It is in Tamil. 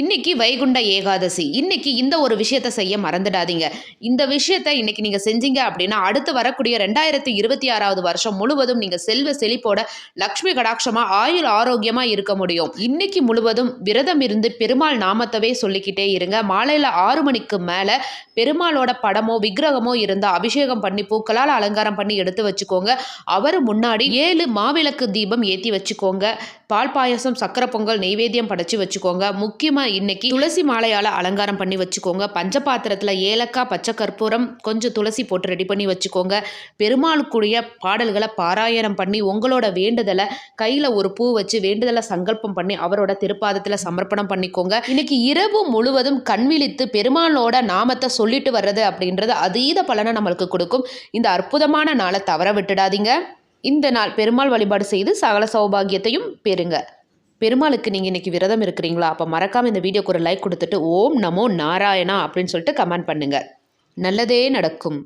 இன்னைக்கு வைகுண்ட ஏகாதசி. இன்னைக்கு இந்த ஒரு விஷயத்த செய்ய மறந்துடாதீங்க. இந்த விஷயத்தை இன்னைக்கு நீங்க செஞ்சீங்க அப்படின்னா அடுத்து வரக்கூடிய ரெண்டாயிரத்தி இருபத்தி ஆறாவது வருஷம் முழுவதும் நீங்க செல்வ செழிப்போட லக்ஷ்மி கடாட்சமா ஆயுள் ஆரோக்கியமா இருக்க முடியும். இன்னைக்கு முழுவதும் விரதம் இருந்து பெருமாள் நாமத்தவே சொல்லிக்கிட்டே இருங்க. மாலையில ஆறு மணிக்கு மேல பெருமாளோட படமோ விக்கிரகமோ இருந்தா அபிஷேகம் பண்ணி பூக்களால் அலங்காரம் பண்ணி எடுத்து வச்சுக்கோங்க. அவரு முன்னாடி ஏழு மாவிளக்கு தீபம் ஏற்றி வச்சுக்கோங்க. பால் பாயசம் சக்கரை பொங்கல் நெய்வேத்தியம் படைச்சு வச்சுக்கோங்க. முக்கியமாக இன்னைக்கு துளசி மாலையால் அலங்காரம் பண்ணி வச்சுக்கோங்க. பஞ்சபாத்திரத்தில் ஏலக்காய் பச்சை கற்பூரம் கொஞ்சம் துளசி போட்டு ரெடி பண்ணி வச்சுக்கோங்க. பெருமாளுக்குரிய பாடல்களை பாராயணம் பண்ணி உங்களோட வேண்டுதலை கையில் ஒரு பூ வச்சு வேண்டுதலை சங்கல்பம் பண்ணி அவரோட திருப்பாதத்தில் சமர்ப்பணம் பண்ணிக்கோங்க. இன்னைக்கு இரவு முழுவதும் கண்விழித்து பெருமாளோட நாமத்தை சொல்லிட்டு வர்றது அப்படின்றது அதீத பலனை நம்மளுக்கு கொடுக்கும். இந்த அற்புதமான நாளை தவற விட்டுடாதீங்க. இந்த நாள் பெருமாள் வழிபாடு செய்து சகல சௌபாகியத்தையும் பெறுங்க. பெருமாளுக்கு நீங்கள் இன்றைக்கி விரதம் இருக்கிறீங்களா? அப்போ மறக்காமல் இந்த வீடியோக்கு ஒரு லைக் கொடுத்துட்டு ஓம் நமோ நாராயணா அப்படின்னு சொல்லிட்டு கமெண்ட் பண்ணுங்கள் நல்லதே நடக்கும்.